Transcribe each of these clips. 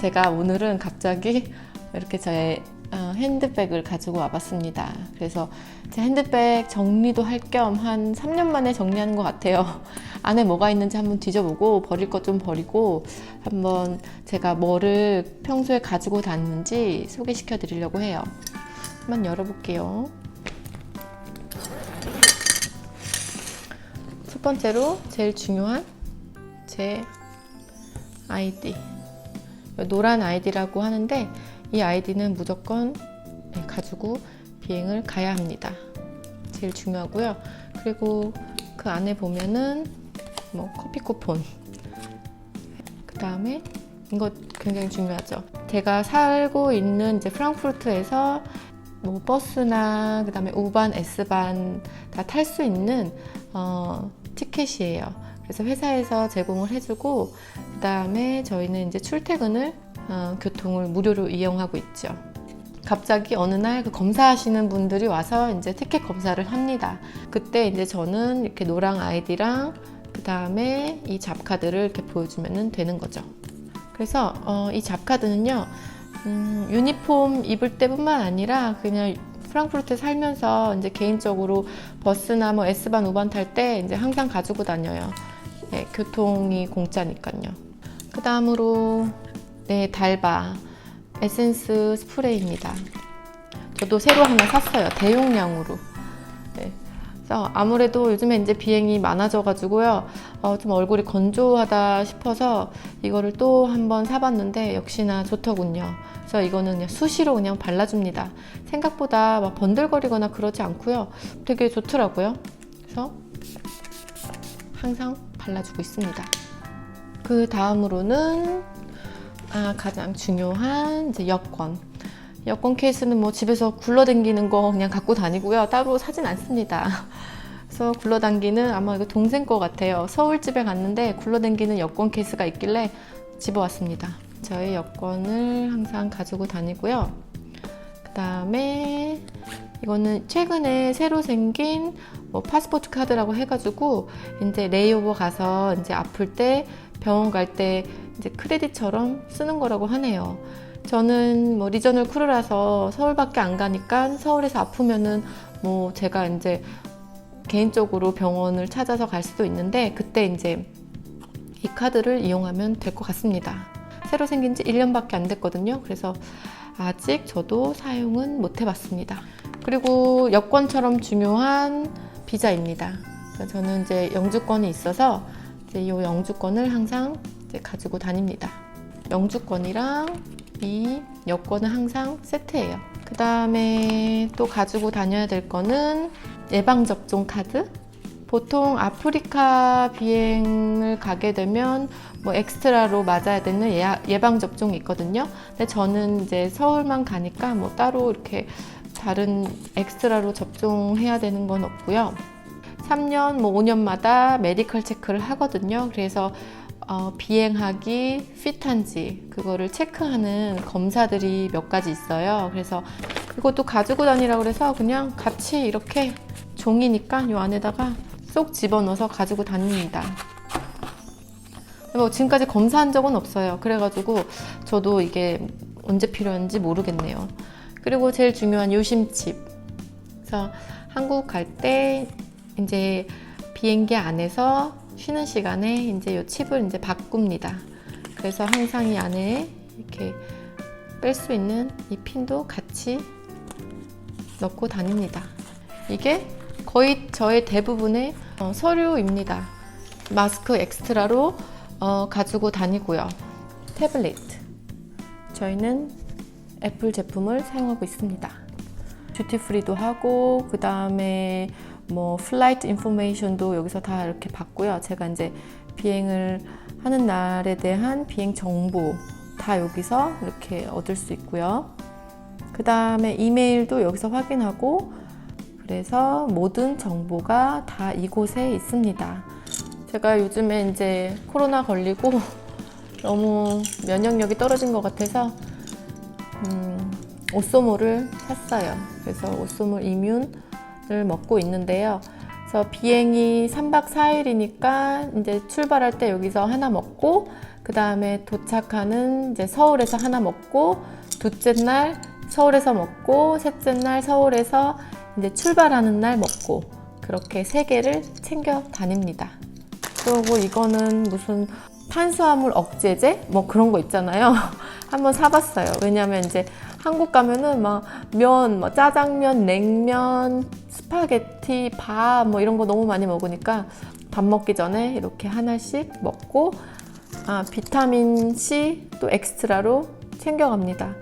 제가 오늘은 갑자기 이렇게 저의 어, 핸드백을 가지고 와봤습니다. 그래서 제 핸드백 정리도 할 겸 한 3년 만에 정리하는 것 같아요. 안에 뭐가 있는지 한번 뒤져보고 버릴 것 좀 버리고 한번 제가 뭐를 평소에 가지고 다니는지 소개시켜 드리려고 해요. 한번 열어볼게요. 첫 번째로 제일 중요한 제 아이디. 노란 아이디라고 하는데 이 아이디는 무조건 네, 가지고 비행을 가야 합니다. 제일 중요하고요. 그리고 그 안에 보면은 뭐 커피 쿠폰. 그 다음에 이거 굉장히 중요하죠. 제가 살고 있는 이제 프랑크푸르트에서 뭐 버스나 그 다음에 우반, S반 다 탈 수 있는 어, 티켓이에요. 그래서 회사에서 제공을 해주고 그 다음에 저희는 이제 출퇴근을 어, 교통을 무료로 이용하고 있죠. 갑자기 어느 날 그 검사하시는 분들이 와서 이제 티켓 검사를 합니다. 그때 이제 저는 이렇게 노랑 아이디랑 그 다음에 이 잡카드를 이렇게 보여주면 되는 거죠. 그래서 어, 이 잡카드는요, 음, 유니폼 입을 때뿐만 아니라 그냥 프랑크푸르트에 살면서 이제 개인적으로 버스나 뭐 S반, U반 탈 때 이제 항상 가지고 다녀요. 네, 교통이 공짜니까요. 그 다음으로 네, 달바 에센스 스프레이입니다. 저도 새로 하나 샀어요. 대용량으로. 네. 아무래도 요즘에 이제 비행이 많아져가지고요. 어, 좀 얼굴이 건조하다 싶어서 이거를 또 한번 사봤는데 역시나 좋더군요. 그래서 이거는 그냥 수시로 그냥 발라줍니다. 생각보다 막 번들거리거나 그러지 않고요. 되게 좋더라고요. 그래서 항상 발라주고 있습니다. 그 다음으로는 아, 가장 중요한 이제 여권. 여권 케이스는 뭐 집에서 굴러다니는 거 그냥 갖고 다니고요. 따로 사진 않습니다. 그래서 굴러다니는 아마 이거 동생 거 같아요. 서울집에 갔는데 굴러다니는 여권 케이스가 있길래 집어왔습니다. 저의 여권을 항상 가지고 다니고요. 그 다음에 이거는 최근에 새로 생긴 뭐 파스포트 카드라고 해가지고 이제 레이오버 가서 이제 아플 때 병원 갈 때 이제 크레딧처럼 쓰는 거라고 하네요. 저는 뭐 리저널 크루라서 서울밖에 안 가니까 서울에서 아프면은 뭐 제가 이제 개인적으로 병원을 찾아서 갈 수도 있는데 그때 이제 이 카드를 이용하면 될 것 같습니다. 새로 생긴 지 1년밖에 안 됐거든요. 그래서 아직 저도 사용은 못 해봤습니다. 그리고 여권처럼 중요한 비자입니다. 저는 이제 영주권이 있어서 이제 이 영주권을 항상 이제 가지고 다닙니다. 영주권이랑 이 여권은 항상 세트예요. 그 다음에 또 가지고 다녀야 될 거는 예방접종 카드. 보통 아프리카 비행을 가게 되면 뭐 엑스트라로 맞아야 되는 예방 접종이 있거든요. 근데 저는 이제 서울만 가니까 뭐 따로 이렇게 다른 엑스트라로 접종해야 되는 건 없고요. 3년 뭐 5년마다 메디컬 체크를 하거든요. 그래서 어, 비행하기 핏한지 그거를 체크하는 검사들이 몇 가지 있어요. 그래서 그것도 가지고 다니라고 그래서 그냥 같이 이렇게 종이니까 이 안에다가 쏙 집어넣어서 가지고 다닙니다. 뭐 지금까지 검사한 적은 없어요. 그래가지고 저도 이게 언제 필요한지 모르겠네요. 그리고 제일 중요한 요심칩. 그래서 한국 갈 때 이제 비행기 안에서 쉬는 시간에 이제 요 칩을 이제 바꿉니다. 그래서 항상 이 안에 이렇게 뺄 수 있는 이 핀도 같이 넣고 다닙니다. 이게 거의 저의 대부분의 어, 서류입니다. 마스크 엑스트라로 어, 가지고 다니고요. 태블릿. 저희는 애플 제품을 사용하고 있습니다. 듀티 프리도 하고 그 다음에 뭐 플라이트 인포메이션도 여기서 다 이렇게 받고요. 제가 이제 비행을 하는 날에 대한 비행 정보 다 여기서 이렇게 얻을 수 있고요. 그 다음에 이메일도 여기서 확인하고 그래서 모든 정보가 다 이곳에 있습니다. 제가 요즘에 이제 코로나 걸리고 너무 면역력이 떨어진 것 같아서 음, 오쏘모를 샀어요. 그래서 오쏘모 이뮨을 먹고 있는데요. 그래서 비행이 3박 4일이니까 이제 출발할 때 여기서 하나 먹고 그 다음에 도착하는 이제 서울에서 하나 먹고 둘째 날 서울에서 먹고 셋째 날 서울에서 이제 출발하는 날 먹고 그렇게 세 개를 챙겨 다닙니다. 그리고 이거는 무슨 탄수화물 억제제 뭐 그런 거 있잖아요. 한번 사봤어요. 왜냐면 이제 한국 가면은 막 면, 뭐 짜장면, 냉면, 스파게티, 밥 뭐 이런 거 너무 많이 먹으니까 밥 먹기 전에 이렇게 하나씩 먹고 아, 비타민 C 또 엑스트라로 챙겨갑니다.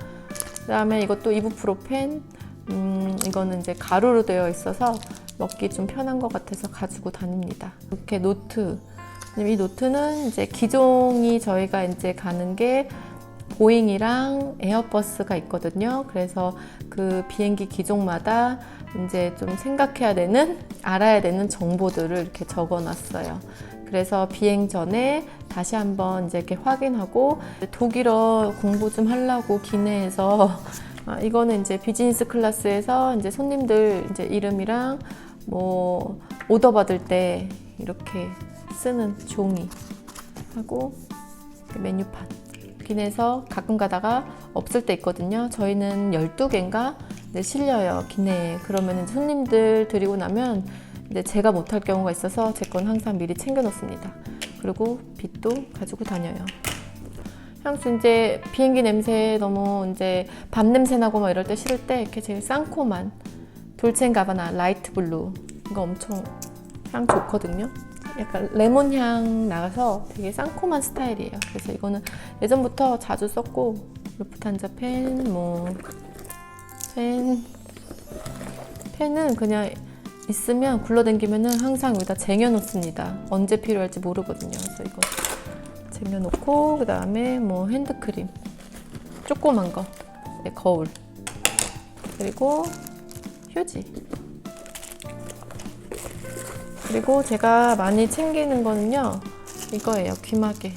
그다음에 이것도 이부프로펜 음, 이거는 이제 가루로 되어 있어서 먹기 좀 편한 것 같아서 가지고 다닙니다. 이렇게 노트. 이 노트는 이제 기종이 저희가 이제 가는 게 보잉이랑 에어버스가 있거든요. 그래서 그 비행기 기종마다 이제 좀 생각해야 되는, 알아야 되는 정보들을 이렇게 적어 놨어요. 그래서 비행 전에 다시 한번 이제 이렇게 확인하고 독일어 공부 좀 하려고 기내에서 아, 이거는 이제 비즈니스 클래스에서 이제 손님들 이제 이름이랑 뭐 오더 받을 때 이렇게 쓰는 종이 하고 메뉴판 기내에서 가끔 가다가 없을 때 있거든요. 저희는 12개인가 실려요, 기내에. 그러면 손님들 드리고 나면 이제 제가 못할 경우가 있어서 제 건 항상 미리 챙겨 놓습니다. 그리고 빛도 가지고 다녀요. 향수 이제 비행기 냄새 너무 이제 밤 냄새 나고 막 이럴 때 싫을 때 이렇게 제일 쌍코만 돌첸가바나 라이트 블루 이거 엄청 향 좋거든요. 약간 레몬 향 나가서 되게 쌍콤한 스타일이에요. 그래서 이거는 예전부터 자주 썼고 루프탄자 펜, 뭐 펜, 펜은 그냥 있으면 굴러다니면은 항상 여기다 쟁여놓습니다. 언제 필요할지 모르거든요. 그래서 이거 쟁여놓고 그 다음에 뭐 핸드크림 조그만 거 네, 거울 그리고 휴지 그리고 제가 많이 챙기는 거는요 이거예요 귀마개.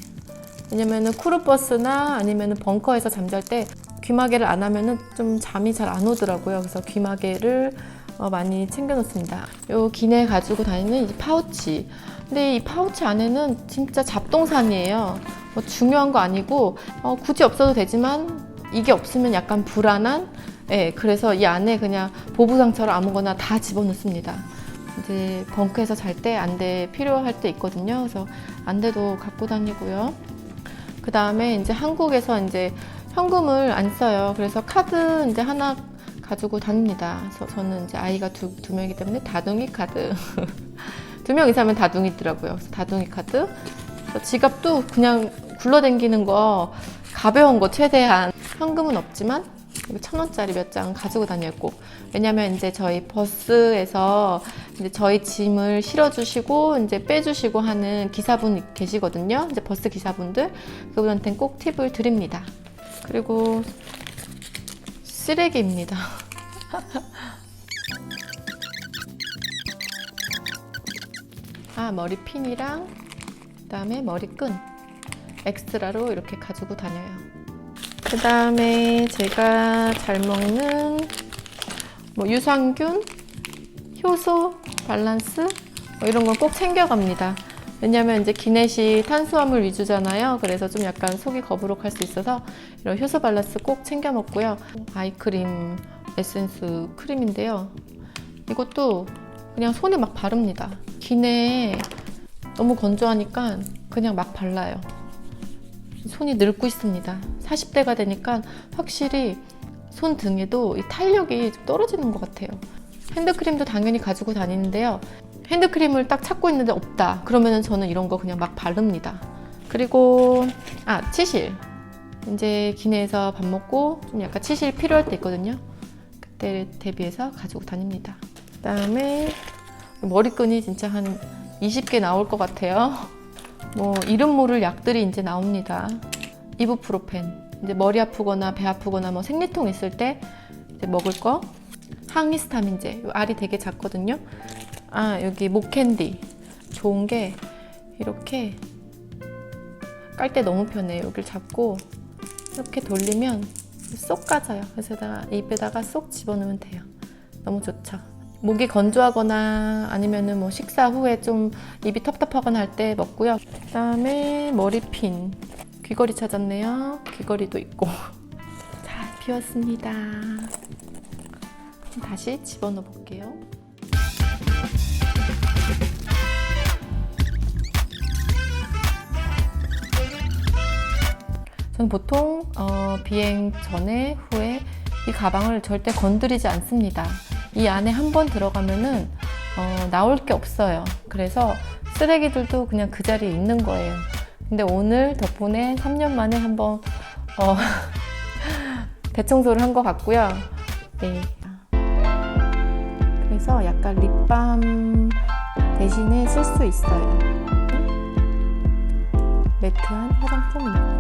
왜냐면은 크루버스나 아니면은 벙커에서 잠잘 때 귀마개를 안 하면은 좀 잠이 잘 안 오더라고요. 그래서 귀마개를 어, 많이 챙겨 놓습니다. 요 기내 가지고 다니는 이 파우치. 근데 이 파우치 안에는 진짜 잡동산이에요. 뭐 중요한 거 아니고 어, 굳이 없어도 되지만 이게 없으면 약간 불안한? 예, 그래서 이 안에 그냥 보부상처럼 아무거나 다 집어넣습니다. 이제 벙크에서 잘 때 안대 필요할 때 있거든요. 그래서 안대도 갖고 다니고요. 그 다음에 이제 한국에서 이제 현금을 안 써요. 그래서 카드 이제 하나 가지고 다닙니다. 그래서 저는 이제 아이가 두, 두 명이기 때문에 다둥이 카드. 두 명 이상은 다둥이더라고요. 그래서 다둥이 카드. 그래서 지갑도 그냥 굴러다니는 거 가벼운 거 최대한 현금은 없지만 천 원짜리 몇 장 가지고 꼭. 왜냐면 이제 저희 버스에서 이제 저희 짐을 실어주시고 이제 빼주시고 하는 기사분 계시거든요. 이제 버스 기사분들 그분한테는 꼭 팁을 드립니다. 그리고 쓰레기입니다. 아 머리핀이랑 그다음에 머리끈 엑스트라로 이렇게 가지고 다녀요. 그 다음에 제가 잘 먹는 뭐 유산균, 효소, 밸런스 뭐 이런 건꼭 챙겨갑니다. 왜냐면 이제 기내식 탄수화물 위주잖아요. 그래서 좀 약간 속이 거부룩할 수 있어서 이런 효소 밸런스 꼭 챙겨 먹고요. 아이크림 에센스 크림인데요. 이것도 그냥 손에 막 바릅니다. 기내에 너무 건조하니까 그냥 막 발라요. 손이 늙고 있습니다. 40대가 되니까 확실히 손 등에도 이 탄력이 좀 떨어지는 것 같아요. 핸드크림도 당연히 가지고 다니는데요. 핸드크림을 딱 찾고 있는데 없다. 그러면 저는 이런 거 그냥 막 바릅니다. 그리고 아 치실. 이제 기내에서 밥 먹고 좀 약간 치실 필요할 때 있거든요. 그때 대비해서 가지고 다닙니다. 그다음에 머리끈이 진짜 한 20개 나올 것 같아요. 뭐 이름 모를 약들이 이제 나옵니다. 이부프로펜. 이제 머리 아프거나 배 아프거나 뭐 생리통 있을 때 먹을 거. 항히스타민제. 이 알이 되게 작거든요. 아 여기 목캔디. 좋은 게 이렇게 깔 때 너무 편해요. 여기를 잡고 이렇게 돌리면 쏙 까져요. 그래서 다가 입에다가 쏙 집어넣으면 돼요. 너무 좋죠. 목이 건조하거나 아니면은 뭐 식사 후에 좀 입이 텁텁하거나 할 때 먹고요. 그다음에 머리핀, 귀걸이 찾았네요. 귀걸이도 있고. 자, 비웠습니다. 다시 집어넣어 볼게요. 저는 보통 어, 비행 전에 후에 이 가방을 절대 건드리지 않습니다. 이 안에 한 번 들어가면은 어, 나올 게 없어요. 그래서 쓰레기들도 그냥 그 자리에 있는 거예요. 근데 오늘 덕분에 3년 만에 한번 어, 대청소를 한 것 같고요. 네. 그래서 약간 립밤 대신에 쓸 수 있어요. 매트한 화장품입니다.